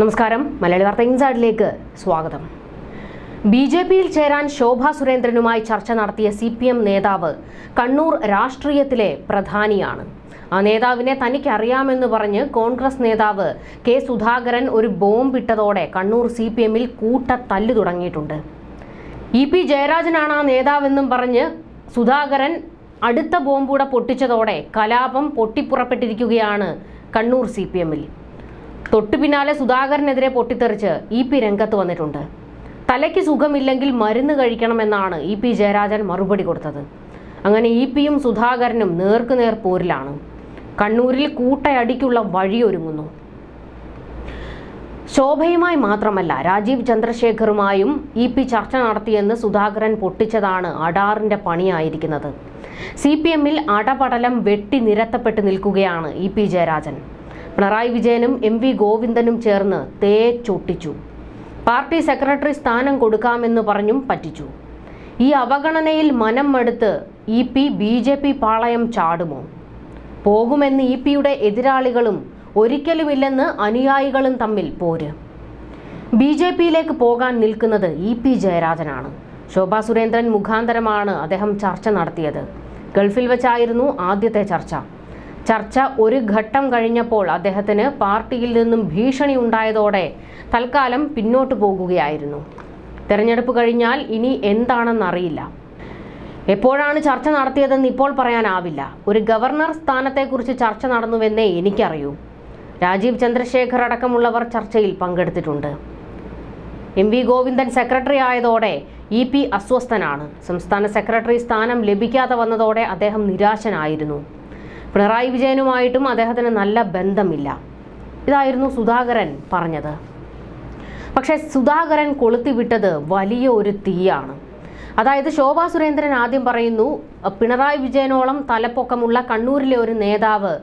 നമസ്കാരം. മലയാളി വാർത്ത ഇൻസൈഡിലേക്ക് സ്വാഗതം. ബി ജെ പിയിൽ ചേരാൻ ശോഭ സുരേന്ദ്രനുമായി ചർച്ച നടത്തിയ സി പി എം നേതാവ് കണ്ണൂർ രാഷ്ട്രീയത്തിലെ പ്രധാനിയാണ്. ആ നേതാവിനെ തനിക്ക് അറിയാമെന്ന് പറഞ്ഞ് കോൺഗ്രസ് നേതാവ് കെ സുധാകരൻ ഒരു ബോംബിട്ടതോടെ കണ്ണൂർ സി പി എമ്മിൽ കൂട്ട തല്ലു തുടങ്ങിയിട്ടുണ്ട്. ഇ പി ജയരാജനാണ് ആ നേതാവെന്നും പറഞ്ഞ് സുധാകരൻ അടുത്ത ബോംബൂടെ പൊട്ടിച്ചതോടെ കലാപം പൊട്ടിപ്പുറപ്പെട്ടിരിക്കുകയാണ് കണ്ണൂർ സി പി എമ്മിൽ. തൊട്ടു പിന്നാലെ സുധാകരനെതിരെ പൊട്ടിത്തെറിച്ച് ഇ പി രംഗത്ത് വന്നിട്ടുണ്ട്. തലയ്ക്ക് സുഖമില്ലെങ്കിൽ മരുന്ന് കഴിക്കണമെന്നാണ് ഇ പി ജയരാജൻ മറുപടി കൊടുത്തത്. അങ്ങനെ ഇ പിയും സുധാകരനും നേർക്കുനേർ പോരിലാണ്. കണ്ണൂരിൽ കൂട്ടയടിക്കുള്ള വഴിയൊരുങ്ങുന്നു. ശോഭയുമായി മാത്രമല്ല രാജീവ് ചന്ദ്രശേഖറുമായും ഇ പി ചർച്ച നടത്തിയെന്ന് സുധാകരൻ പൊട്ടിച്ചതാണ് അഡാറിന്റെ പണിയായിരിക്കുന്നത്. സി പി എമ്മിൽ അടപടലം വെട്ടി നിരത്തപ്പെട്ട് നിൽക്കുകയാണ് ഇ പി ജയരാജൻ. പിണറായി വിജയനും എം വി ഗോവിന്ദനും ചേർന്ന് തേ ചൊട്ടിച്ചു. പാർട്ടി സെക്രട്ടറി സ്ഥാനം കൊടുക്കാമെന്ന് പറഞ്ഞും പറ്റിച്ചു. ഈ അവഗണനയിൽ മനം മടുത്ത് E P B J P പാളയം ചാടുമോ? പോകുമെന്ന് ഇ പിയുടെ എതിരാളികളും ഒരിക്കലുമില്ലെന്ന് അനുയായികളും തമ്മിൽ പോര്. ബി ജെ പിയിലേക്ക് പോകാൻ നിൽക്കുന്നത് ഇ പി ജയരാജനാണ്. ശോഭാ സുരേന്ദ്രൻ മുഖാന്തരമാണ് അദ്ദേഹം ചർച്ച നടത്തിയത്. ഗൾഫിൽ വെച്ചായിരുന്നു ആദ്യത്തെ ചർച്ച. ചർച്ച ഒരു ഘട്ടം കഴിഞ്ഞപ്പോൾ അദ്ദേഹത്തിന് പാർട്ടിയിൽ നിന്നും ഭീഷണി ഉണ്ടായതോടെ തൽക്കാലം പിന്നോട്ട് പോകുകയായിരുന്നു. തെരഞ്ഞെടുപ്പ് കഴിഞ്ഞാൽ ഇനി എന്താണെന്നറിയില്ല എപ്പോഴാണ് ചർച്ച നടത്തിയതെന്ന് ഇപ്പോൾ പറയാനാവില്ല. ഒരു ഗവർണർ സ്ഥാനത്തെക്കുറിച്ച് ചർച്ച നടന്നുവെന്നേ എനിക്കറിയൂ. രാജീവ് ചന്ദ്രശേഖർ അടക്കമുള്ളവർ ചർച്ചയിൽ പങ്കെടുത്തിട്ടുണ്ട്. എം വി ഗോവിന്ദൻ സെക്രട്ടറി ആയതോടെ ഇ പി അസ്വസ്ഥനാണ്. സംസ്ഥാന സെക്രട്ടറി സ്ഥാനം ലഭിക്കാതെ വന്നതോടെ അദ്ദേഹം നിരാശനായിരുന്നു. പിണറായി വിജയനുമായിട്ടും അദ്ദേഹത്തിന് നല്ല ബന്ധമില്ല. ഇതായിരുന്നു സുധാകരൻ പറഞ്ഞത്. പക്ഷെ സുധാകരൻ കൊളുത്തിവിട്ടത് വലിയ ഒരു തീയാണ്. അതായത് ശോഭാ സുരേന്ദ്രൻ ആദ്യം പറയുന്നു പിണറായി വിജയനോളം തലപ്പൊക്കമുള്ള കണ്ണൂരിലെ ഒരു നേതാവ്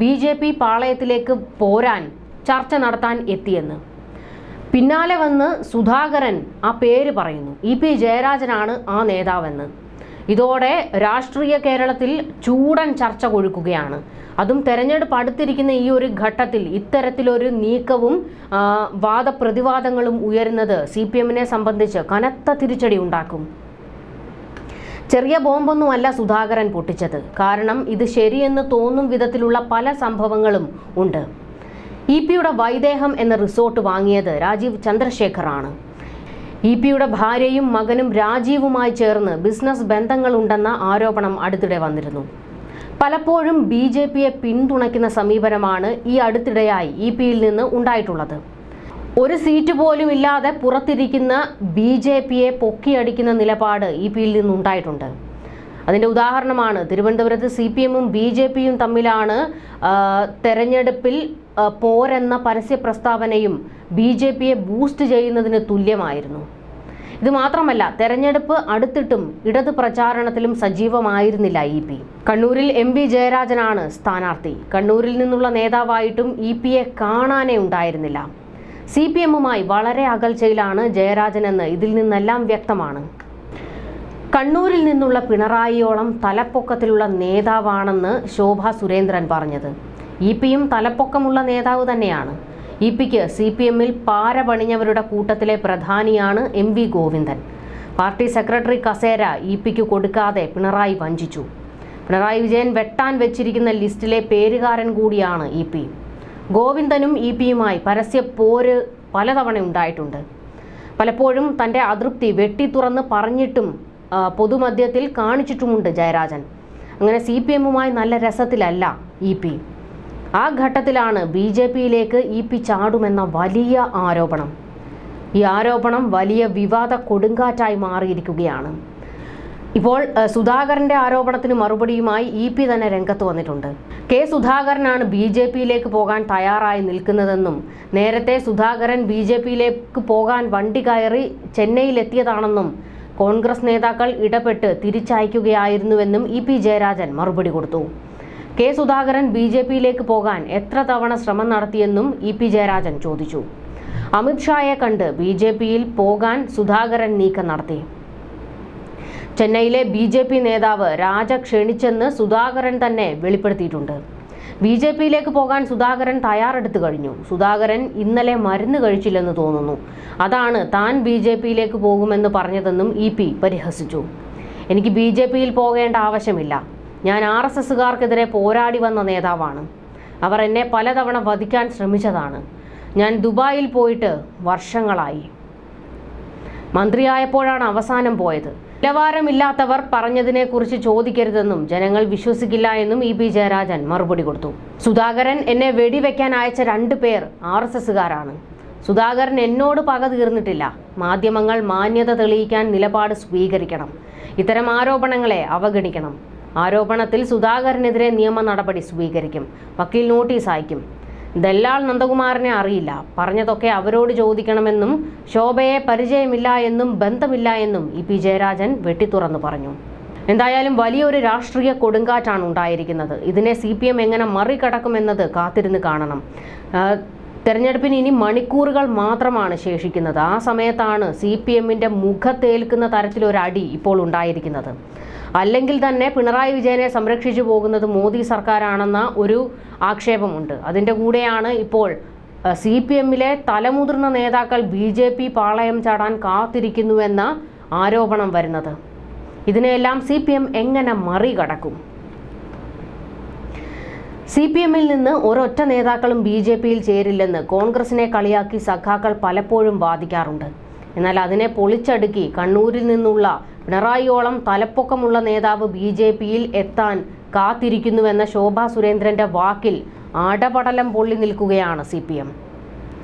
ബി ജെ പി പാളയത്തിലേക്ക് പോരാൻ ചർച്ച നടത്താൻ എത്തിയെന്ന്. പിന്നാലെ വന്ന് സുധാകരൻ ആ പേര് പറയുന്നു. ഇ പി ജയരാജനാണ് ആ നേതാവെന്ന്. ഇതോടെ രാഷ്ട്രീയ കേരളത്തിൽ ചൂടൻ ചർച്ച കൊഴുക്കുകയാണ്. അതും തെരഞ്ഞെടുപ്പ് അടുത്തിരിക്കുന്ന ഈ ഒരു ഘട്ടത്തിൽ ഇത്തരത്തിലൊരു നീക്കവും വാദപ്രതിവാദങ്ങളും ഉയരുന്നത് സി പി എമ്മിനെ സംബന്ധിച്ച് കനത്ത തിരിച്ചടി ഉണ്ടാക്കും. ചെറിയ ബോംബൊന്നുമല്ല സുധാകരൻ പൊട്ടിച്ചത്. കാരണം ഇത് ശരിയെന്ന് തോന്നും വിധത്തിലുള്ള പല സംഭവങ്ങളും ഉണ്ട്. ഇ പിയുടെ വൈദേഹം എന്ന റിസോർട്ട് വാങ്ങിയത് രാജീവ് ചന്ദ്രശേഖറാണ്. ഇ പിയുടെ ഭാര്യയും മകനും രാജീവുമായി ചേർന്ന് ബിസിനസ് ബന്ധങ്ങളുണ്ടെന്ന ആരോപണം അടുത്തിടെ വന്നിരുന്നു. പലപ്പോഴും ബി ജെ പിയെ പിന്തുണയ്ക്കുന്ന സമീപനമാണ് ഈ അടുത്തിടെയായി ഇ പിയിൽ നിന്ന് ഉണ്ടായിട്ടുള്ളത്. ഒരു സീറ്റ് പോലും ഇല്ലാതെ പുറത്തിരിക്കുന്ന ബി ജെ പിയെ പൊക്കിയടിക്കുന്ന നിലപാട് ഇ പിയിൽ നിന്നുണ്ടായിട്ടുണ്ട്. അതിന്റെ ഉദാഹരണമാണ് തിരുവനന്തപുരത്ത് സി പി എമ്മും ബി ജെ പിയും തമ്മിലാണ് തെരഞ്ഞെടുപ്പിൽ പോരെന്ന പരസ്യ പ്രസ്താവനയും ബി ജെ പിയെ ബൂസ്റ്റ് ചെയ്യുന്നതിന് തുല്യമായിരുന്നു. ഇത് മാത്രമല്ല തെരഞ്ഞെടുപ്പ് അടുത്തിട്ടും ഇടത് പ്രചാരണത്തിലും സജീവമായിരുന്നില്ല ഇ പി. കണ്ണൂരിൽ എം വി ജയരാജനാണ് സ്ഥാനാർത്ഥി. കണ്ണൂരിൽ നിന്നുള്ള നേതാവായിട്ടും ഇ പിയെ കാണാനേ ഉണ്ടായിരുന്നില്ല. സി പി എമ്മുമായി വളരെ അകൽച്ചയിലാണ് ജയരാജനെന്ന് ഇതിൽ നിന്നെല്ലാം വ്യക്തമാണ്. കണ്ണൂരിൽ നിന്നുള്ള പിണറായിയോളം തലപ്പൊക്കത്തിലുള്ള നേതാവാണെന്ന് ശോഭ സുരേന്ദ്രൻ പറഞ്ഞത്. ഇ പിയും തലപ്പൊക്കമുള്ള നേതാവ് തന്നെയാണ്. ഇ പിക്ക് സി പി എമ്മിൽ പാര പണിഞ്ഞവരുടെ കൂട്ടത്തിലെ പ്രധാനിയാണ് M V Govindan. Party secretary കസേര ഇ പിക്ക് കൊടുക്കാതെ പിണറായി വഞ്ചിച്ചു. പിണറായി വിജയൻ വെട്ടാൻ വെച്ചിരിക്കുന്ന ലിസ്റ്റിലെ പേരുകാരൻ കൂടിയാണ് ഇ പി. ഗോവിന്ദനും ഇ പിയുമായി പരസ്യ പോര് പലതവണ ഉണ്ടായിട്ടുണ്ട്. പലപ്പോഴും തന്റെ അതൃപ്തി വെട്ടി തുറന്ന് പറഞ്ഞിട്ടും പൊതുമധ്യത്തിൽ കാണിച്ചിട്ടുമുണ്ട് ജയരാജൻ. അങ്ങനെ സി പി എമ്മുമായി നല്ല രസത്തിലല്ല ഇ പി. ആ ഘട്ടത്തിലാണ് ബി ജെ പിയിലേക്ക് ഇ പി ചാടുമെന്ന വലിയ ആരോപണം. ഈ ആരോപണം വലിയ വിവാദ കൊടുങ്കാറ്റായി മാറിയിരിക്കുകയാണ്. ഇപ്പോൾ സുധാകരന്റെ ആരോപണത്തിന് മറുപടിയുമായി ഇ പി തന്നെ രംഗത്ത് വന്നിട്ടുണ്ട്. കെ സുധാകരനാണ് ബി ജെ പിയിലേക്ക് പോകാൻ തയ്യാറായി നിൽക്കുന്നതെന്നും നേരത്തെ സുധാകരൻ ബി ജെ പിയിലേക്ക് പോകാൻ വണ്ടി കയറി ചെന്നൈയിലെത്തിയതാണെന്നും കോൺഗ്രസ് നേതാക്കൾ ഇടപെട്ട് തിരിച്ചയക്കുകയായിരുന്നുവെന്നും ഇ പി ജയരാജൻ മറുപടി കൊടുത്തു. കെ സുധാകരൻ ബി ജെ പിയിലേക്ക് പോകാൻ എത്ര തവണ ശ്രമം നടത്തിയെന്നും ഇ പി ജയരാജൻ ചോദിച്ചു. അമിത്ഷായെ കണ്ട് ബി ജെ പിയിൽ പോകാൻ സുധാകരൻ നീക്കം നടത്തി. ചെന്നൈയിലെ ബി ജെ പി നേതാവ് രാജ ക്ഷണിച്ചെന്ന് സുധാകരൻ തന്നെ വെളിപ്പെടുത്തിയിട്ടുണ്ട്. ബി ജെ പിയിലേക്ക് പോകാൻ സുധാകരൻ തയ്യാറെടുത്തു കഴിഞ്ഞു. സുധാകരൻ ഇന്നലെ മരുന്ന് കഴിച്ചില്ലെന്ന് തോന്നുന്നു. അതാണ് താൻ ബി ജെ പിയിലേക്ക് പോകുമെന്ന് പറഞ്ഞതെന്നും ഇ പി പരിഹസിച്ചു. എനിക്ക് ബി ജെ പിയിൽ പോകേണ്ട ആവശ്യമില്ല. ഞാൻ ആർ എസ് എസുകാർക്കെതിരെ പോരാടി വന്ന നേതാവാണ്. അവർ എന്നെ പലതവണ വധിക്കാൻ ശ്രമിച്ചതാണ്. ഞാൻ ദുബായിൽ പോയിട്ട് വർഷങ്ങളായി. മന്ത്രിയായപ്പോഴാണ് അവസാനം പോയത്. നിലവാരമില്ലാത്തവർ പറഞ്ഞതിനെക്കുറിച്ച് ചോദിക്കരുതെന്നും ജനങ്ങൾ വിശ്വസിക്കില്ല എന്നും ഇ പി ജയരാജൻ മറുപടി കൊടുത്തു. സുധാകരൻ എന്നെ വെടിവെക്കാൻ അയച്ച രണ്ട് പേർ ആർ എസ് എസുകാരാണ് സുധാകരൻ എന്നോട് പക തീർന്നിട്ടില്ല. മാധ്യമങ്ങൾ മാന്യത തെളിയിക്കാൻ നിലപാട് സ്വീകരിക്കണം. ഇത്തരം ആരോപണങ്ങളെ അവഗണിക്കണം. ആരോപണത്തിൽ സുധാകരനെതിരെ നിയമ നടപടി സ്വീകരിക്കും. വക്കീൽ നോട്ടീസ് അയക്കും. ദല്ലാൾ നന്ദകുമാറിനെ അറിയില്ല. പറഞ്ഞതൊക്കെ അവരോട് ചോദിക്കണമെന്നും ശോഭയെ പരിചയമില്ല എന്നും ബന്ധമില്ല എന്നും ഇ പി ജയരാജൻ വെട്ടിത്തുറന്നു പറഞ്ഞു. എന്തായാലും വലിയൊരു രാഷ്ട്രീയ കൊടുങ്കാറ്റാണ് ഉണ്ടായിരിക്കുന്നത്. ഇതിനെ സി പി എം എങ്ങനെ മറികടക്കുമെന്നത് കാത്തിരുന്ന് കാണണം. തെരഞ്ഞെടുപ്പിന് ഇനി മണിക്കൂറുകൾ മാത്രമാണ് ശേഷിക്കുന്നത്. ആ സമയത്താണ് സി പി എമ്മിന്റെ മുഖത്തേൽക്കുന്ന തരത്തിലൊരടി ഇപ്പോൾ ഉണ്ടായിരിക്കുന്നത്. അല്ലെങ്കിൽ തന്നെ പിണറായി വിജയനെ സംരക്ഷിച്ചു പോകുന്നത് മോദി സർക്കാരാണെന്ന ഒരു ആക്ഷേപമുണ്ട്. അതിന്റെ കൂടെയാണ് ഇപ്പോൾ സി പി എമ്മിലെ തലമുതിർന്ന നേതാക്കൾ ബി ജെ പി പാളയം ചാടാൻ കാത്തിരിക്കുന്നുവെന്ന ആരോപണം വരുന്നത്. ഇതിനെയെല്ലാം സി പി എം എങ്ങനെ മറികടക്കും? സി പി എമ്മിൽ നിന്ന് ഒരൊറ്റ നേതാക്കളും ബി ജെ പിയിൽ ചേരില്ലെന്ന് കോൺഗ്രസിനെ കളിയാക്കി സഖാക്കൾ പലപ്പോഴും വാദിക്കാറുണ്ട്. എന്നാൽ അതിനെ പൊളിച്ചടുക്കി കണ്ണൂരിൽ നിന്നുള്ള പിണറായിയോളം തലപ്പൊക്കമുള്ള നേതാവ് ബി ജെ പിയിൽ എത്താൻ കാത്തിരിക്കുന്നുവെന്ന ശോഭാ സുരേന്ദ്രന്റെ വാക്കിൽ അടപടലം പൊള്ളി നിൽക്കുകയാണ് C P M.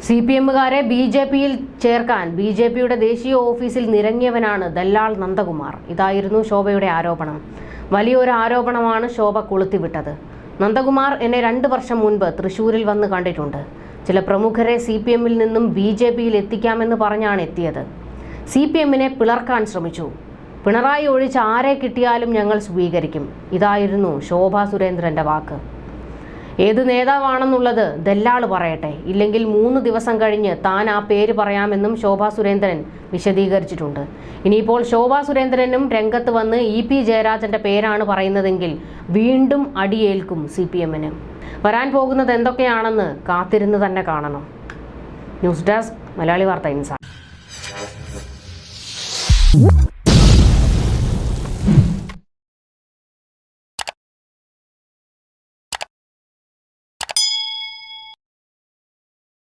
C P എമ്മുകാരെ B J പിയിൽ ചേർക്കാൻ ബി ജെ പിയുടെ ദേശീയ ഓഫീസിൽ നിരങ്ങിയവനാണ് ദല്ലാൾ നന്ദകുമാർ. ഇതായിരുന്നു ശോഭയുടെ ആരോപണം. വലിയൊരു ആരോപണമാണ് ശോഭ കൊളുത്തിവിട്ടത്. നന്ദകുമാർ എന്നെ രണ്ട് വർഷം മുൻപ് തൃശൂരിൽ വന്ന് കണ്ടിട്ടുണ്ട്. ചില പ്രമുഖരെ സി പി എമ്മിൽ നിന്നും ബി ജെ പിയിൽ എത്തിക്കാമെന്ന് പറഞ്ഞാണ് എത്തിയത്. സി പി എമ്മിനെ പിളർക്കാൻ ശ്രമിച്ചു. പിണറായി ഒഴിച്ച് ആരെ കിട്ടിയാലും ഞങ്ങൾ സ്വീകരിക്കും. ഇതായിരുന്നു ശോഭാ സുരേന്ദ്രന്റെ വാക്ക്. ഏത് നേതാവാണെന്നുള്ളത് ദല്ലാൾ പറയട്ടെ. ഇല്ലെങ്കിൽ മൂന്ന് ദിവസം കഴിഞ്ഞ് താൻ ആ പേര് പറയാമെന്നും ശോഭാ സുരേന്ദ്രൻ വിശദീകരിച്ചിട്ടുണ്ട്. ഇനിയിപ്പോൾ ശോഭാ സുരേന്ദ്രനും രംഗത്ത് വന്ന് ഇ പി ജയരാജന്റെ പേരാണ് പറയുന്നതെങ്കിൽ വീണ്ടും അടിയേൽക്കും സി പി എമ്മിന്. വരാൻ പോകുന്നത് എന്തൊക്കെയാണെന്ന് കാത്തിരുന്ന് തന്നെ കാണണം. ന്യൂസ് ഡെസ്ക് മലയാളി വാർത്ത ഇൻസാ.